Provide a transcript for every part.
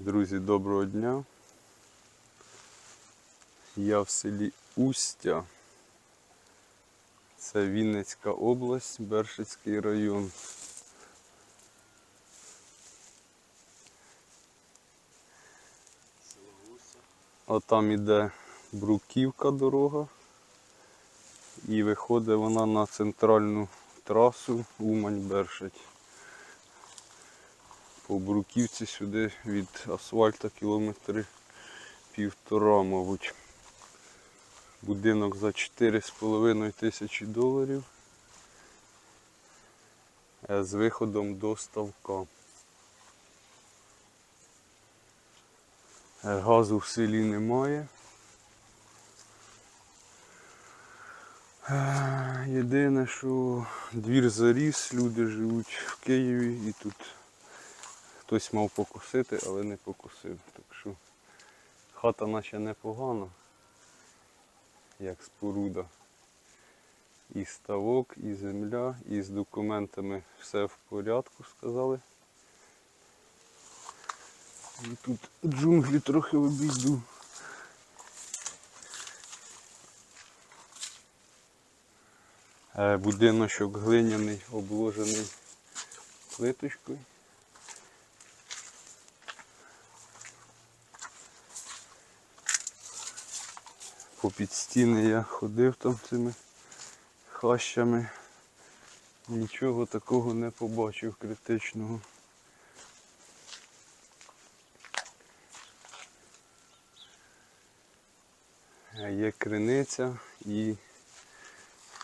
Друзі, доброго дня. Я в селі Устя. Це Вінницька область, Бершицький район. А там іде Бруківка дорога. І виходить вона на центральну трасу Умань-Бершить. По Бруківці сюди від асфальта кілометри півтора, мабуть. Будинок за 4,5 тисячі доларів. Е, З виходом до ставка. Е, Газу в селі немає. Е, Єдине, що двір заріс, люди живуть в Києві і тут хтось мав покусити, але не покусив. Так що хата наче непогана, як споруда. І ставок, і земля, і з документами все в порядку, сказали. І тут джунглі трохи обійду. Е, Будиночок глиняний, обложений плиточкою. Попід стіни я ходив там цими хащами. Нічого такого не побачив критичного. Є криниця і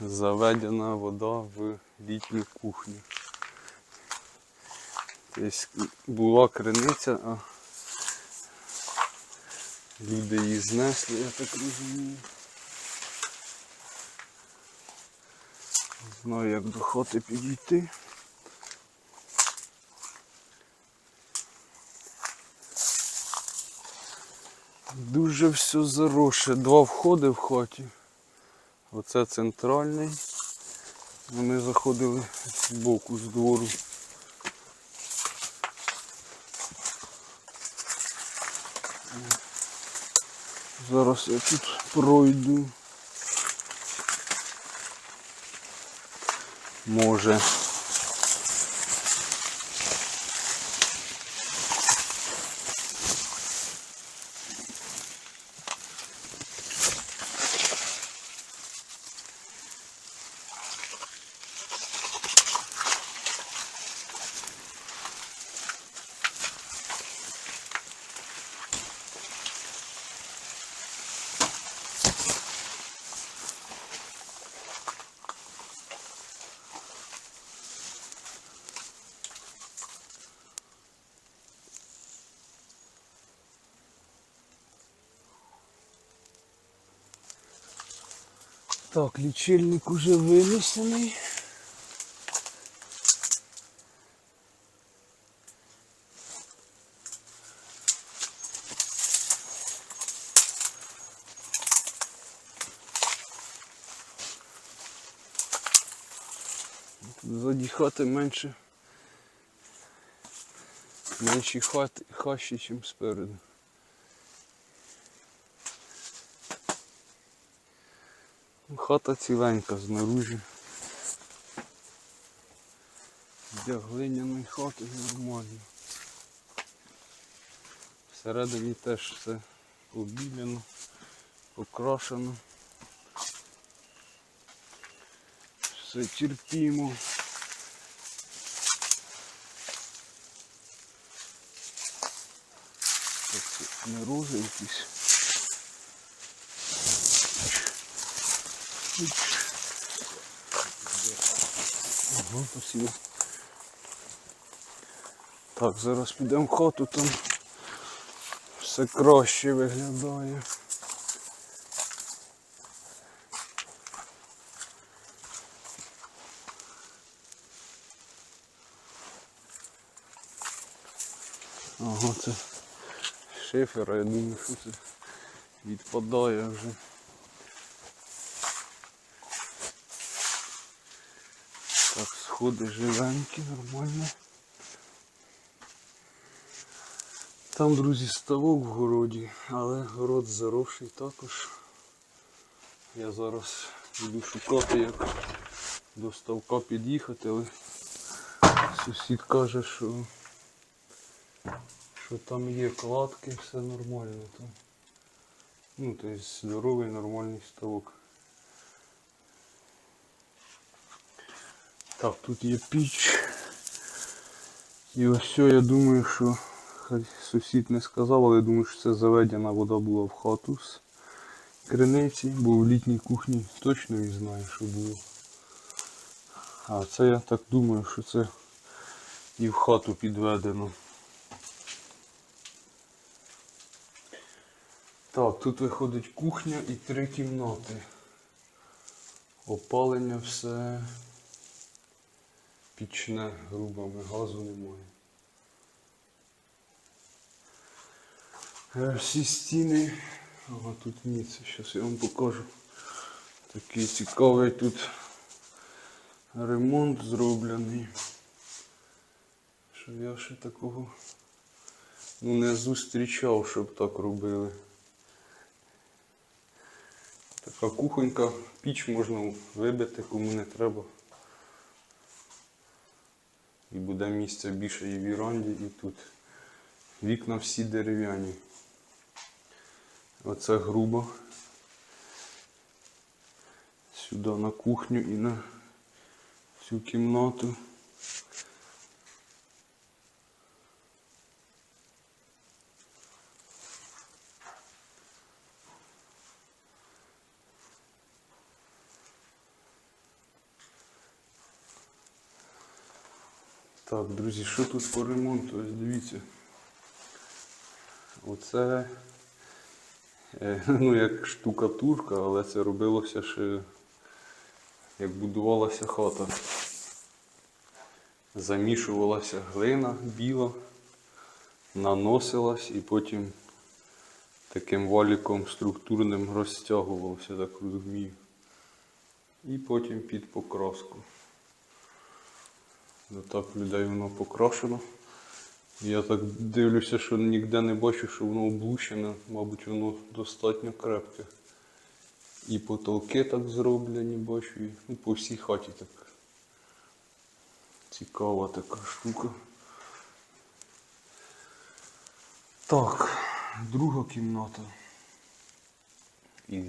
заведена вода в літню кухню. Тобто була криниця, а люди її знесли, я так розумію. Знаю, як до хати підійти. Дуже все зароше. Два входи в хаті. Оце центральний. Вони заходили з боку з двору. Зараз я тут пройду. Може. Так, лічильник уже винесений. Тут Ззаді хати менше. Менші хати, хащі, ніж спереду. Хата ціленька знаружі. Для глиняної хати нормально. Всередині теж все побіляно, покрашено. Все терпімо. Так, це не рози. Ага, спасибо. Так, зараз підемо хату, там все краще виглядає. Ага, це шифер, я думаю, що це відпадає вже. Так, сходи живенькі, нормально. Там, друзі, ставок в городі, але город заросший також. Я зараз буду шукати, як до ставка під'їхати, але сусід каже, що, що там є кладки, все нормально там. Ну, тобто здоровий нормальний ставок. Так, тут є піч. І ось що я думаю, що хай сусід не сказав, але я думаю, що це заведена вода була в хату з криниці, бо в літній кухні точно не знаю, що було. А це я так думаю, що це і в хату підведено. Так, тут виходить кухня і три кімнати. Опалення все пічне, грубо, газу немає. Е, Всі стіни. Ага, тут ні, це зараз я вам покажу. Такий цікавий тут ремонт зроблений. Що я ще такого ну, не зустрічав, щоб так робили. Така кухонька, піч можна вибити, кому не треба. І буде місця більше і в віранді, і тут. Вікна всі дерев'яні. Оце грубо. Сюди на кухню і на всю кімнату. Так, друзі, що тут по ремонту? Ось дивіться. Оце е, ну, як штукатурка, але це робилося ще як будувалася хата. Замішувалася глина біла, наносилась і потім таким валіком структурним розтягувалося, так розумію. І потім під покраску. Отак в людей воно покрашено. Я так дивлюся, що ніде не бачу, що воно облущене, мабуть, воно достатньо крепке. І потолки так зроблені, бачу, і ну, по всій хаті так. Цікава така штука. Так, друга кімната. І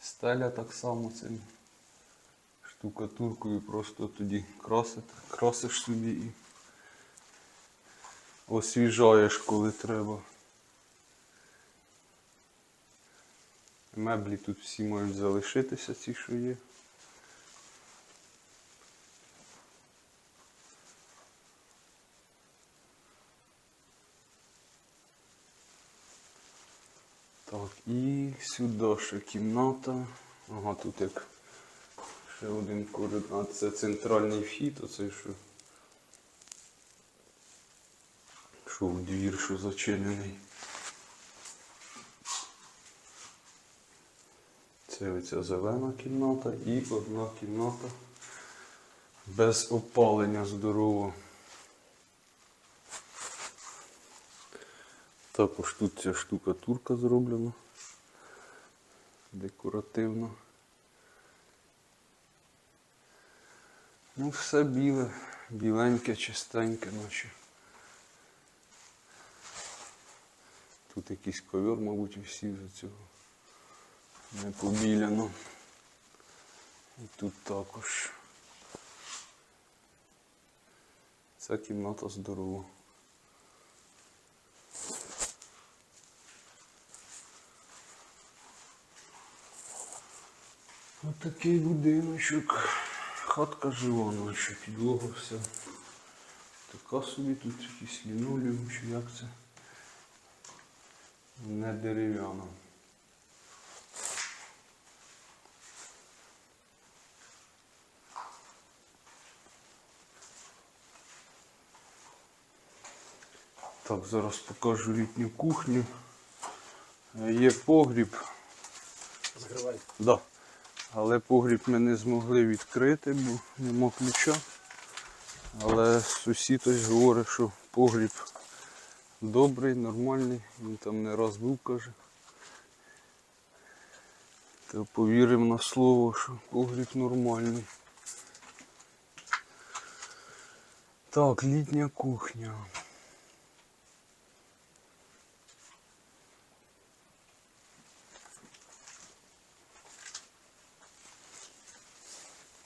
стеля так само цим штукатуркою просто тоді красити, красиш собі і освіжаєш, коли треба. Меблі тут всі мають залишитися, ці, що є. Так, і сюди ще кімната. Ага, тут як ще один коридор. А це центральний вхід, оцей що. Що в двір, що зачинений. Це оця зелена кімната і одна кімната без опалення здорово. Також тут ця штукатурка зроблена. Декоративно. Ну, все біле, біленьке, чистеньке, наче. Тут якийсь ковер, мабуть, всі за цього не побіляно. І тут також. Ця кімната здорова. Отакий будиночок. Хатка жива, наче підлога вся. Така собі тут якийсь лінолеум, чи як це. Не дерев'яна. Так, зараз покажу літню кухню. Є погріб. Закривай. Да. Але погріб ми не змогли відкрити, бо нема ключа. Але сусід ось говорить, що погріб добрий, нормальний. Він там не раз був, каже. То повіримо на слово, що погріб нормальний. Так, літня кухня.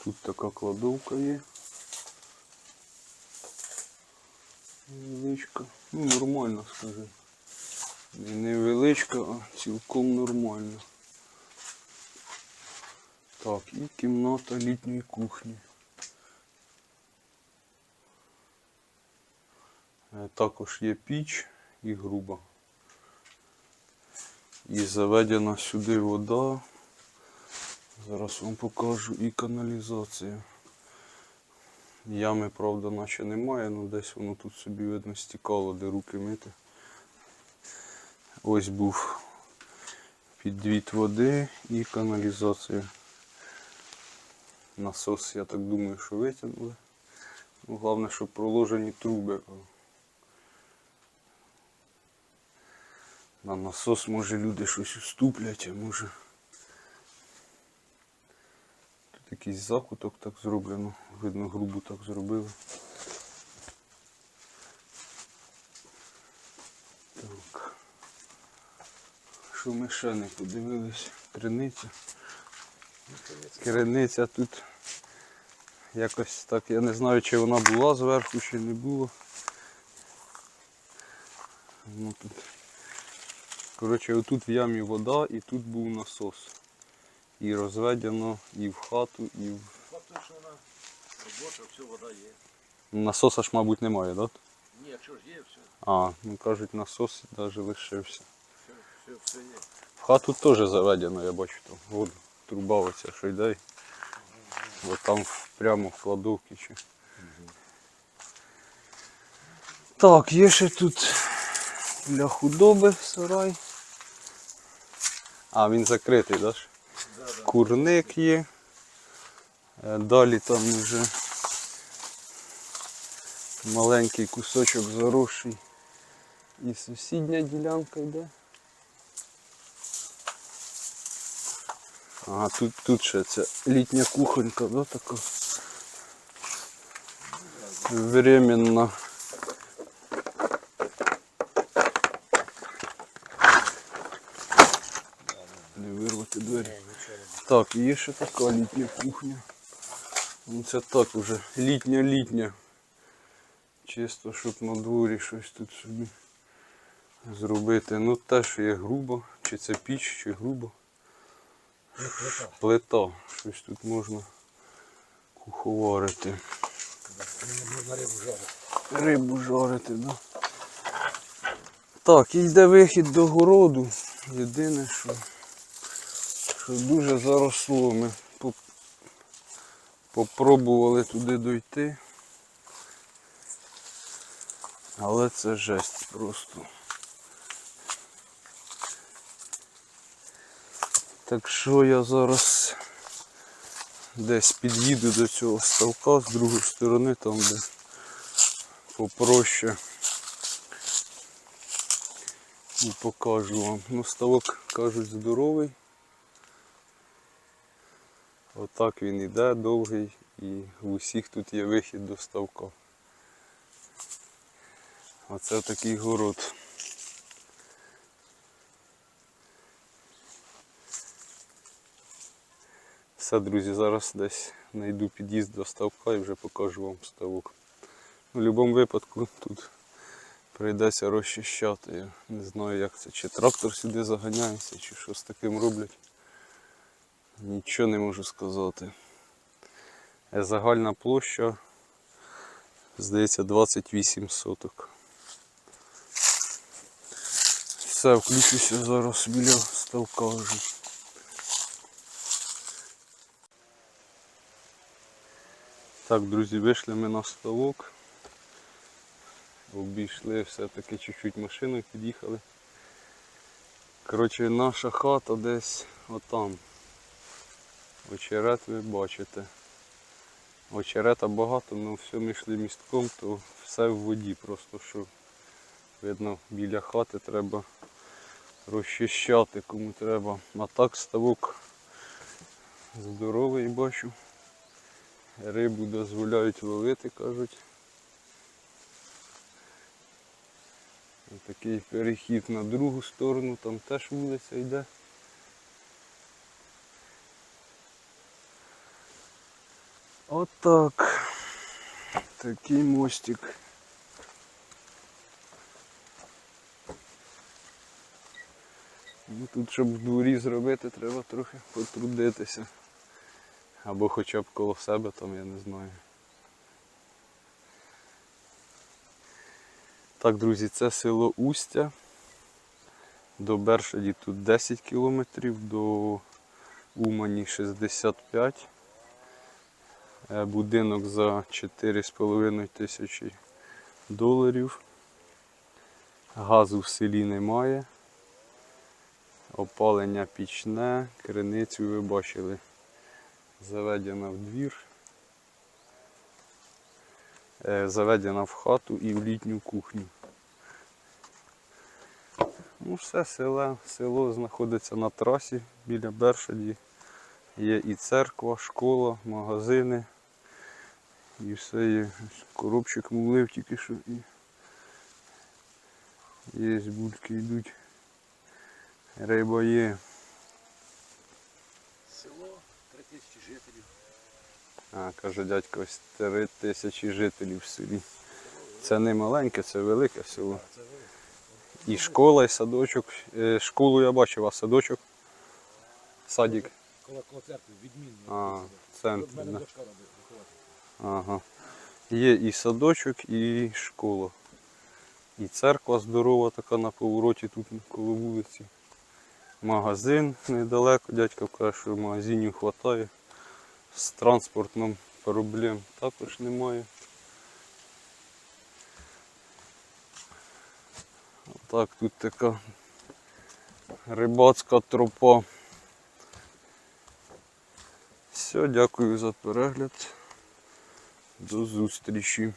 Тут така кладовка є. Невеличка. Ну, нормально, скажи. Не невеличка, а цілком нормально. Так, і кімната літньої кухні. Е, Також є піч і груба. І заведена сюди вода. Зараз вам покажу і каналізація. Ями, правда, наче немає, але десь воно тут собі видно стікало, де руки мити. Ось був підвід води і каналізація. Насос, я так думаю, що витягнули. Ну, головне, щоб проложені труби. На насос може люди щось уступлять, а може. Якийсь закуток так зроблено. Видно, грубо так зробили. Так. Що ми ще не подивились? Криниця. Криниця тут якось так, я не знаю, чи вона була зверху, чи не було. Ну, тут. Коротше, отут в ямі вода і тут був насос. І розведено і в хату, і в. Факт, що вона робоча, все, вода є. Насоса ж, мабуть, немає, так? Да? Ні, якщо ж є, все, А, ну кажуть, насос навіть лишився. все, все, все є. В хату теж заведено, я бачу там воду. Труба оця, що йде. От там прямо в кладовці чи. Так, є ще тут для худоби сарай. А, він закритий? Да, да. Курник є. Е, Далі там вже маленький кусочок заросший. І сусідня ділянка йде. Ага, тут, тут ще ця літня кухонька, да, така. Временна. Так, є ще така літня кухня. Ну це так уже літня-літня. Чисто, щоб на дворі щось тут собі зробити. Ну теж є грубо, чи це піч, чи грубо. Плита. Плита. Щось тут можна куховарити. Можна рибу жарити. Рибу жарити, да. Так, і йде вихід до городу. Єдине, що, що дуже заросло. Ми попробували туди дойти. Але це жесть просто. Так що я зараз десь під'їду до цього ставка з другої сторони, там де попроще. І покажу вам. Ну, ставок, кажуть, здоровий. Отак він іде довгий і в усіх тут є вихід до ставка. Оце такий город. Все, друзі, зараз десь знайду під'їзд до ставка і вже покажу вам ставок. У будь-якому випадку тут прийдеться розчищати. Я не знаю як це, чи трактор сюди заганяється, чи що з таким роблять. Нічого не можу сказати. Е, Загальна площа, здається, 28 соток. Все, включуся зараз біля ставка вже. Так, друзі, вийшли ми на ставок. Обійшли все-таки чуть-чуть машиною під'їхали. Коротше, наша хата десь отам. Очерет ви бачите. Очерета багато, але все ми йшли містком, то все в воді, просто що Видно, біля хати треба розчищати, кому треба. А так ставок здоровий бачу. Рибу дозволяють ловити, кажуть. Такий перехід на другу сторону, там теж вулиця йде. Отак. Такий мостик. Ну, тут, щоб в дворі зробити, треба трохи потрудитися. Або хоча б коло себе там, я не знаю. Так, друзі, це село Устя. До Бершаді тут 10 кілометрів, до Умані 65. Е, Будинок за 4,5 тисячі доларів. Газу в селі немає. Опалення пічне, криницю ви бачили. Заведена в двір. Е, Заведена в хату і в літню кухню. Ну, все, село, село знаходиться на трасі біля Бершаді. Є і церква, школа, магазини. І все є. Коробчик мулив тільки що і є бульки йдуть. Риба є. Село, три тисячі жителів. А, каже дядько, ось три тисячі жителів в селі. Це не маленьке, це велике село. І школа, і садочок. Е, Школу я бачив, а садочок. Садик. Коло, церкви, відмінно. А, центр. мене дочка робить. Ага. Є і садочок, і школа. І церква здорова така на повороті тут коло вулиці. Магазин недалеко. Дядько каже, що магазинів вистачає. З транспортом проблем також немає. Так, тут така рибацька тропа. Все, дякую за перегляд. До зустрічі.